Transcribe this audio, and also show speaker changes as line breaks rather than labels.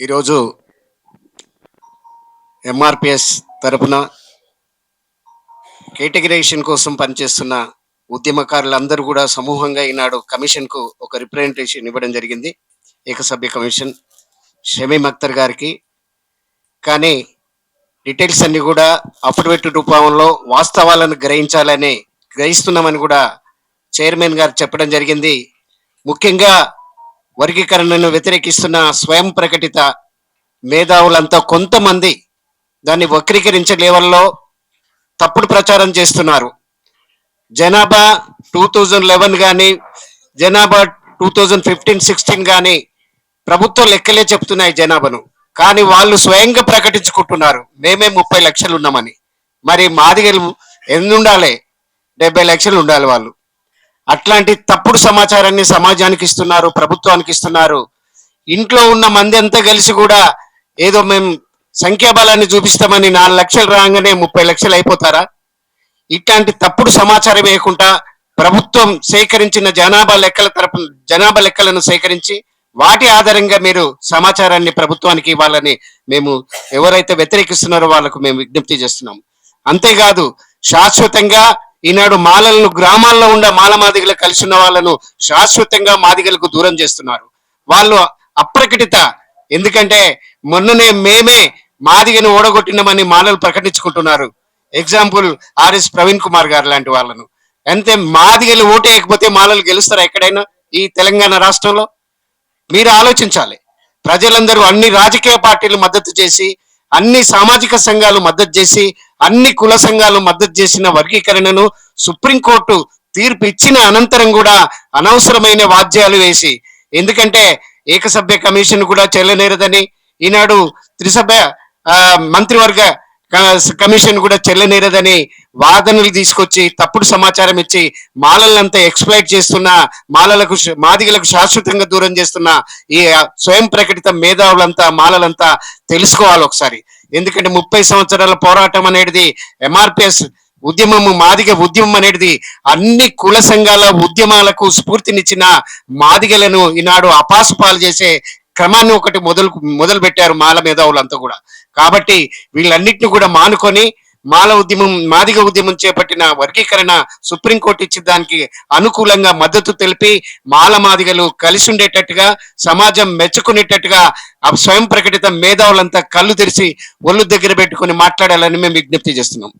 ఈరోజు ఎంఆర్పిఎస్ తరపున కేటగిరైజేషన్ కోసం పనిచేస్తున్న ఉద్యమకారులందరూ కూడా సమూహంగా ఈనాడు కమిషన్కు ఒక రిప్రజెంటేషన్ ఇవ్వడం జరిగింది. ఏకసభ్య కమిషన్ షమీమ్ అఖ్తర్ గారికి. కానీ డీటెయిల్స్ అన్ని కూడా అఫిడవిట్ రూపంలో వాస్తవాలను గ్రహించాలని గ్రహిస్తున్నామని కూడా చైర్మన్ గారు చెప్పడం జరిగింది. ముఖ్యంగా వర్గీకరణను వ్యతిరేకిస్తున్న స్వయం ప్రకటిత మేధావులంతా కొంతమంది దాన్ని వక్రీకరించే లెవెల్లో తప్పుడు ప్రచారం చేస్తున్నారు. జనాభా టూ థౌజండ్ లెవెన్ కానీ జనాభా టూ థౌజండ్ ఫిఫ్టీన్ సిక్స్టీన్ కానీ ప్రభుత్వ లెక్కలే చెప్తున్నాయి జనాభాను. కానీ వాళ్ళు స్వయంగా ప్రకటించుకుంటున్నారు. మేమే ముప్పై లక్షలు ఉన్నామని. మరి మాదిగలు ఎన్ని ఉండాలి? డెబ్బై లక్షలు ఉండాలి వాళ్ళు. అట్లాంటి తప్పుడు సమాచారాన్ని సమాజానికి ఇస్తున్నారు ప్రభుత్వానికి ఇస్తున్నారు. ఇంట్లో ఉన్న మంది అంతా కలిసి కూడా ఏదో మేము సంఖ్యాబలాన్ని చూపిస్తామని నాలుగు లక్షలు రాగానే ముప్పై లక్షలు అయిపోతారా? ఇట్లాంటి తప్పుడు సమాచారం వేయకుండా ప్రభుత్వం సేకరించిన జనాభా లెక్కల తరపు జనాభా లెక్కలను సేకరించి వాటి ఆధారంగా మీరు సమాచారాన్ని ప్రభుత్వానికి ఇవ్వాలని మేము ఎవరైతే వ్యతిరేకిస్తున్నారో వాళ్ళకు మేము విజ్ఞప్తి చేస్తున్నాం అంతేకాదు శాశ్వతంగా ఈనాడు మాలలను గ్రామాల్లో ఉన్న మాల మాదిగలు కలిసి ఉన్న వాళ్ళను శాశ్వతంగా మాదిగలకు దూరం చేస్తున్నారు. వాళ్ళు అప్రకటిత. ఎందుకంటే మొన్ననే మేమే మాదిగను ఓడగొట్టినామని మాలలు ప్రకటించుకుంటున్నారు. ఎగ్జాంపుల్ ఆర్ఎస్ ప్రవీణ్ కుమార్ గారు లాంటి వాళ్ళను. అంతే మాదిగలు ఓటేయకపోతే మాలలు గెలుస్తారా ఎక్కడైనా ఈ తెలంగాణ రాష్ట్రంలో? మీరు ఆలోచించాలి. ప్రజలందరూ అన్ని రాజకీయ పార్టీలు మద్దతు చేసి అన్ని సామాజిక సంఘాలు మద్దతు చేసి అన్ని కుల సంఘాలు మద్దతు చేసిన వర్గీకరణను సుప్రీంకోర్టు తీర్పు ఇచ్చిన అనంతరం కూడా అనవసరమైన వాద్యాలు వేసి ఎందుకంటే ఏకసభ్య కమిషన్ కూడా చెల్లనేరదని ఈనాడు త్రిసభ్య మంత్రివర్గ కమిషన్ కూడా చెల్లనేరదని వాదనలు తీసుకొచ్చి తప్పుడు సమాచారం ఇచ్చి మాలలంతా ఎక్స్ప్లైట్ చేస్తున్న మాలలకు మాదిగలకు శాశ్వతంగా దూరం చేస్తున్న ఈ స్వయం ప్రకటిత మేధావులంతా మాలలంతా తెలుసుకోవాలి ఒకసారి. ఎందుకంటే ముప్పై సంవత్సరాల పోరాటం అనేది ఎంఆర్పిఎస్ ఉద్యమము మాదిగ ఉద్యమం అనేది అన్ని కుల సంఘాల ఉద్యమాలకు స్ఫూర్తినిచ్చిన మాదిగలను ఈనాడు అపాసుపాలు చేసే క్రమాన్ని ఒకటి మొదలు మొదలు పెట్టారు మాల మేధావులంతా కూడా. కాబట్టి వీళ్ళన్నిటిని కూడా మానుకొని మాల ఉద్యమం మాదిగ ఉద్యమం చేపట్టిన వర్గీకరణ సుప్రీంకోర్టు ఇచ్చిన దానికి అనుకూలంగా మద్దతు తెలిపి మాల మాదిగలు కలిసి ఉండేటట్టుగా సమాజం మెచ్చుకునేటట్టుగా స్వయం ప్రకటిత మేధావులంతా కళ్ళు తెరిచి ఒళ్ళు దగ్గర పెట్టుకొని మాట్లాడాలని మేము విజ్ఞప్తి చేస్తున్నాం.